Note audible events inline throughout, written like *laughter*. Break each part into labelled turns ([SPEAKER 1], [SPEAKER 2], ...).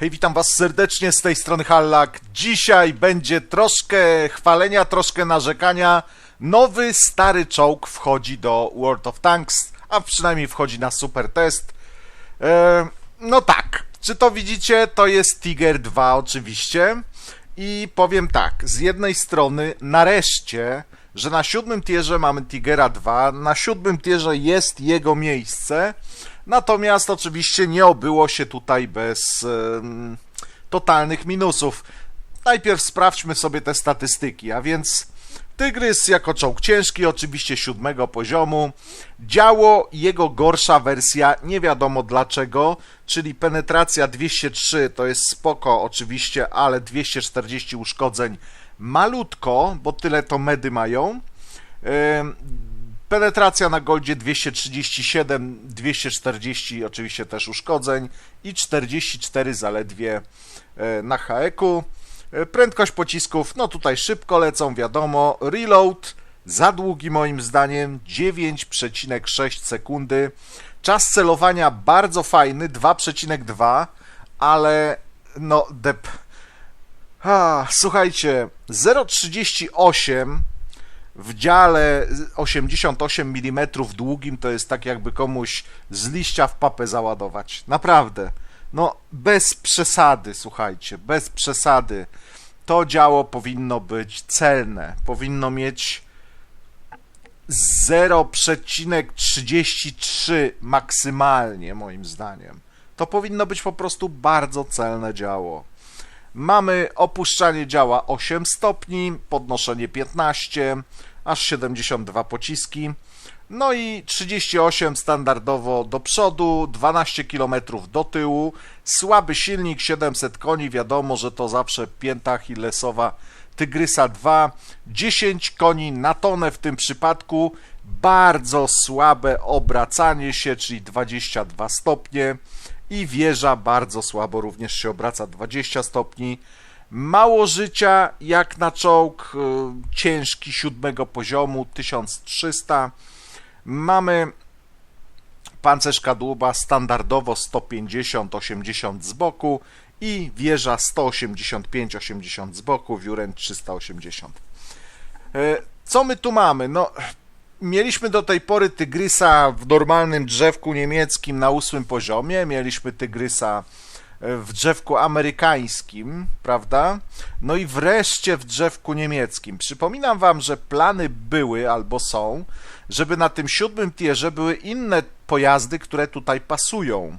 [SPEAKER 1] Hej, witam was serdecznie z tej strony Hallak. Dzisiaj będzie troszkę chwalenia, troszkę narzekania. Nowy, stary czołg wchodzi do World of Tanks, a przynajmniej wchodzi na super test. E, no tak, czy to widzicie? To jest Tiger 2 oczywiście. I powiem tak, z jednej strony nareszcie, że na siódmym tierze mamy Tigera 2, na siódmym tierze jest jego miejsce, natomiast oczywiście nie obyło się tutaj bez totalnych minusów. Najpierw sprawdźmy sobie te statystyki, a więc Tygrys jako czołg ciężki, oczywiście siódmego poziomu. Działo jego gorsza wersja, nie wiadomo dlaczego, czyli penetracja 203 to jest spoko oczywiście, ale 240 uszkodzeń malutko, bo tyle to medy mają. Penetracja na goldzie 237, 240 oczywiście też uszkodzeń i 44 zaledwie e, na haeku. E, Prędkość pocisków, no tutaj szybko lecą, wiadomo. Reload za długi moim zdaniem, 9,6 sekundy. Czas celowania bardzo fajny, 2,2, ale no dep... Słuchajcie, 0,38 w dziale 88 mm długim to jest tak jakby komuś z liścia w papę załadować. Naprawdę. No bez przesady, słuchajcie, bez przesady. To działo powinno być celne. Powinno mieć 0,33 maksymalnie, moim zdaniem. To powinno być po prostu bardzo celne działo. Mamy opuszczanie działa 8 stopni, podnoszenie 15, aż 72 pociski. No i 38 standardowo do przodu, 12 km do tyłu, słaby silnik, 700 koni, wiadomo, że to zawsze pięta Achillesowa Tygrysa 2, 10 koni na tonę w tym przypadku, bardzo słabe obracanie się, czyli 22 stopnie i wieża bardzo słabo również się obraca 20 stopni. Mało życia jak na czołg y, ciężki siódmego poziomu 1300. Mamy pancerz kadłuba standardowo 150-80 z boku i wieża 185-80 z boku, wióręcz 380. E, Co my tu mamy? No, mieliśmy do tej pory Tygrysa w normalnym drzewku niemieckim na ósmym poziomie, mieliśmy Tygrysa e, w drzewku amerykańskim, prawda? No i wreszcie w drzewku niemieckim. Przypominam wam, że plany były albo są, żeby na tym siódmym tierze były inne pojazdy, które tutaj pasują.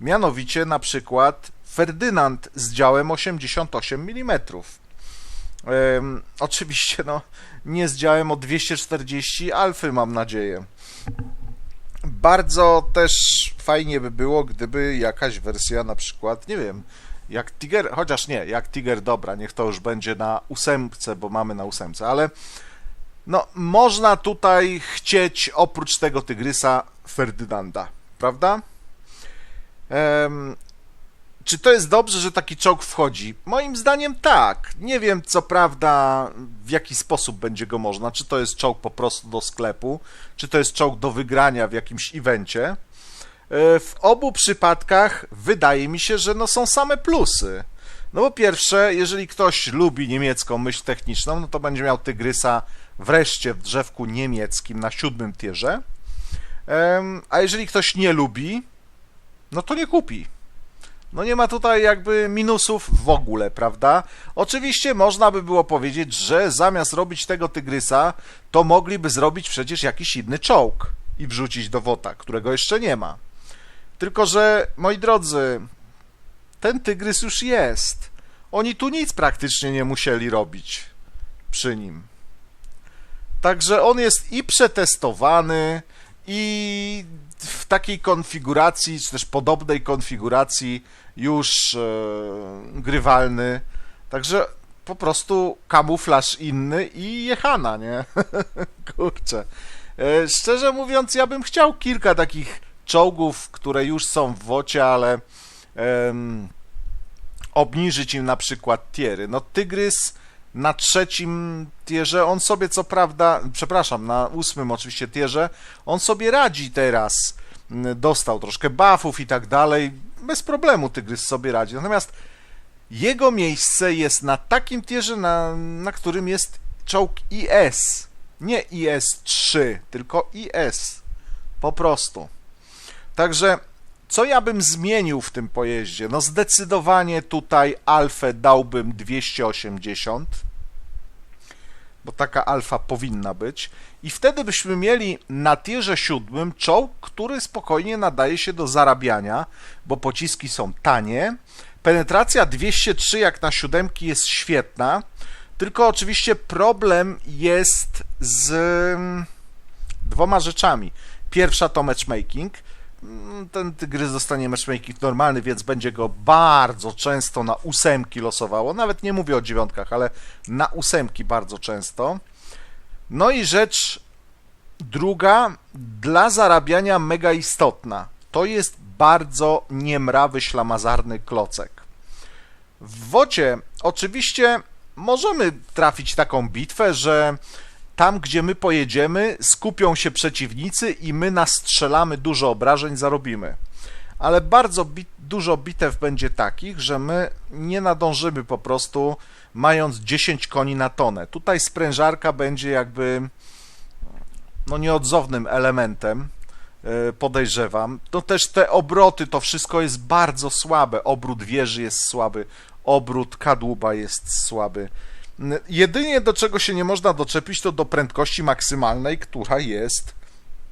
[SPEAKER 1] Mianowicie na przykład Ferdynand z działem 88 mm. Oczywiście, no, nie z działem o 240 alfy, mam nadzieję. Bardzo też fajnie by było, gdyby jakaś wersja na przykład, nie wiem, jak Tiger, chociaż nie, jak Tiger, dobra, niech to już będzie na ósemce, bo mamy na ósemce, ale no, można tutaj chcieć oprócz tego Tygrysa Ferdynanda, prawda? Czy to jest dobrze, że taki czołg wchodzi? Moim zdaniem tak. Nie wiem, co prawda, w jaki sposób będzie go można. Czy to jest czołg po prostu do sklepu, czy to jest czołg do wygrania w jakimś evencie. E, W obu przypadkach wydaje mi się, że no są same plusy. No po pierwsze, jeżeli ktoś lubi niemiecką myśl techniczną, no to będzie miał Tygrysa wreszcie w drzewku niemieckim na siódmym tierze. A jeżeli ktoś nie lubi, no to nie kupi. No nie ma tutaj jakby minusów w ogóle, prawda? Oczywiście można by było powiedzieć, że zamiast robić tego tygrysa, to mogliby zrobić przecież jakiś inny czołg i wrzucić do WOTA, którego jeszcze nie ma. Tylko, że moi drodzy, ten tygrys już jest. Oni tu nic praktycznie nie musieli robić przy nim. Także on jest i przetestowany, i w takiej konfiguracji, czy też podobnej konfiguracji już e, grywalny. Także po prostu kamuflaż inny i jechana, nie? *laughs* Kurczę. E, szczerze mówiąc, ja bym chciał kilka takich czołgów, które już są w wocie, ale em, obniżyć im na przykład tiery. No Tygrys na trzecim tierze, on sobie co prawda, przepraszam, na ósmym oczywiście tierze, on sobie radzi teraz. Dostał troszkę buffów i tak dalej. bez problemu Tygrys sobie radzi. Natomiast jego miejsce jest na takim tierze, na, na którym jest czołg IS. Nie IS-3, tylko IS. Po prostu. Także co ja bym zmienił w tym pojeździe? No zdecydowanie tutaj alfę dałbym 280, bo taka alfa powinna być. I wtedy byśmy mieli na tierze siódmym czołg, który spokojnie nadaje się do zarabiania, bo pociski są tanie. Penetracja 203 jak na siódemki jest świetna, tylko oczywiście problem jest z mm, dwoma rzeczami. Pierwsza to matchmaking. Ten tygrys dostanie matchmaking normalny, więc będzie go bardzo często na ósemki losowało. Nawet nie mówię o dziewiątkach, ale na ósemki bardzo często. No i rzecz druga, dla zarabiania mega istotna. To jest bardzo niemrawy, ślamazarny klocek. W wocie oczywiście możemy trafić taką bitwę, że tam, gdzie my pojedziemy, skupią się przeciwnicy i my nastrzelamy dużo obrażeń, zarobimy. Ale bardzo dużo bitew będzie takich, że my nie nadążymy po prostu, mając 10 koni na tonę. Tutaj sprężarka będzie jakby no nieodzownym elementem, e, podejrzewam. No też te obroty, to wszystko jest bardzo słabe. Obrót wieży jest słaby, obrót kadłuba jest słaby. Jedynie do czego się nie można doczepić, to do prędkości maksymalnej, która jest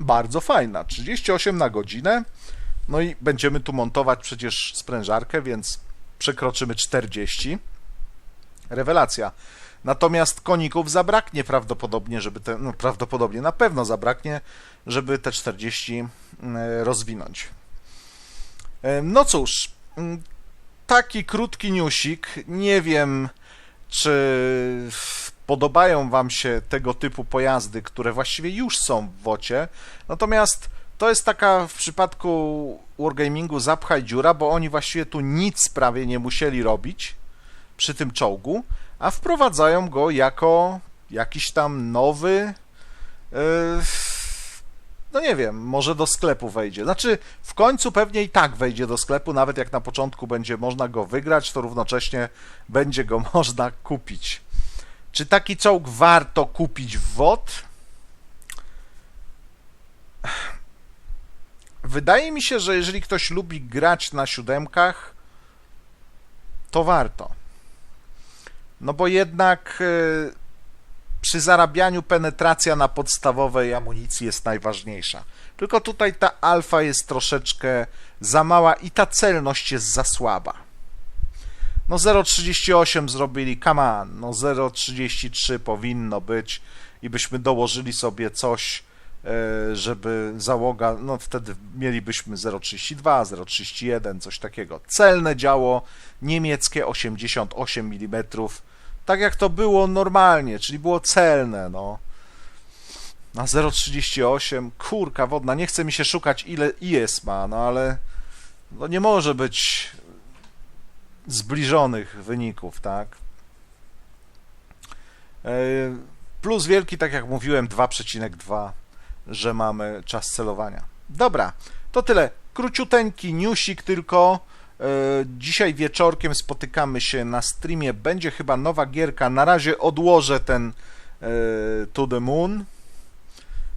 [SPEAKER 1] bardzo fajna. 38 na godzinę. No i będziemy tu montować przecież sprężarkę, więc przekroczymy 40. Rewelacja. Natomiast koników zabraknie prawdopodobnie, żeby te, no prawdopodobnie na pewno zabraknie, żeby te 40 mm, rozwinąć. No cóż, mm, taki krótki newsik. Nie wiem, czy podobają Wam się tego typu pojazdy, które właściwie już są w wocie. Natomiast to jest taka w przypadku Wargamingu zapchaj dziura, bo oni właściwie tu nic prawie nie musieli robić przy tym czołgu, a wprowadzają go jako jakiś tam nowy. Yy, no nie wiem, może do sklepu wejdzie. Znaczy, w końcu pewnie i tak wejdzie do sklepu, nawet jak na początku będzie można go wygrać, to równocześnie będzie go *laughs* można kupić. Czy taki czołg warto kupić w WOT? Wydaje mi się, że jeżeli ktoś lubi grać na siódemkach, to warto. No bo jednak y, przy zarabianiu penetracja na podstawowej amunicji jest najważniejsza. Tylko tutaj ta alfa jest troszeczkę za mała i ta celność jest za słaba. No 0,38 zrobili, come on, no 0,33 powinno być i byśmy dołożyli sobie coś, e, żeby załoga, no wtedy mielibyśmy 0,32, 0,31, coś takiego. Celne działo niemieckie 88 mm, tak jak to było normalnie, czyli było celne, no. Na 0,38, kurka wodna, nie chce mi się szukać ile IS ma, no ale no nie może być zbliżonych wyników, tak? E, Plus wielki, tak jak mówiłem, 2,2, że mamy czas celowania. Dobra, to tyle. Króciuteńki newsik tylko. E, Dzisiaj wieczorkiem spotykamy się na streamie. Będzie chyba nowa gierka. Na razie odłożę ten e, To the Moon.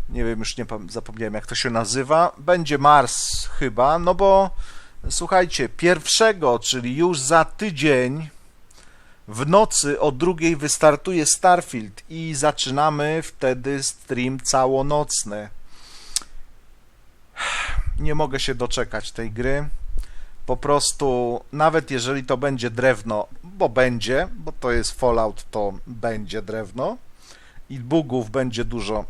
[SPEAKER 1] Nie wiem, już nie zapomniałem jak to się nazywa. Będzie Mars chyba, no bo słuchajcie, pierwszego, czyli już za tydzień w nocy o drugiej wystartuje Starfield i zaczynamy wtedy stream całonocny. *sighs* Nie mogę się doczekać tej gry. Po prostu, nawet jeżeli to będzie drewno, bo będzie, bo to jest Fallout, to będzie drewno i bugów będzie dużo,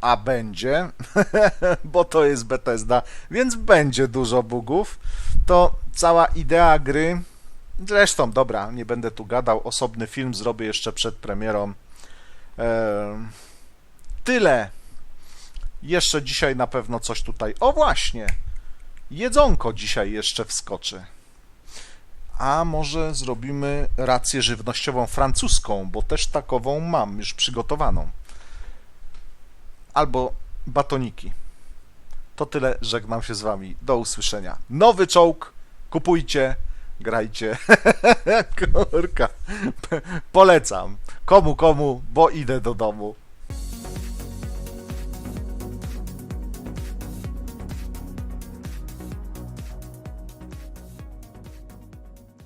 [SPEAKER 1] a będzie, *laughs* bo to jest Bethesda, więc będzie dużo bugów, to cała idea gry, zresztą, dobra, nie będę tu gadał, osobny film zrobię jeszcze przed premierą. Eee, tyle. Jeszcze dzisiaj na pewno coś tutaj. O właśnie! Jedzonko dzisiaj jeszcze wskoczy. A może zrobimy rację żywnościową francuską, bo też takową mam już przygotowaną. Albo batoniki. To tyle, żegnam się z wami. Do usłyszenia. Nowy czołg kupujcie, grajcie. *laughs* Kurka. Polecam. Komu, komu, bo idę do domu.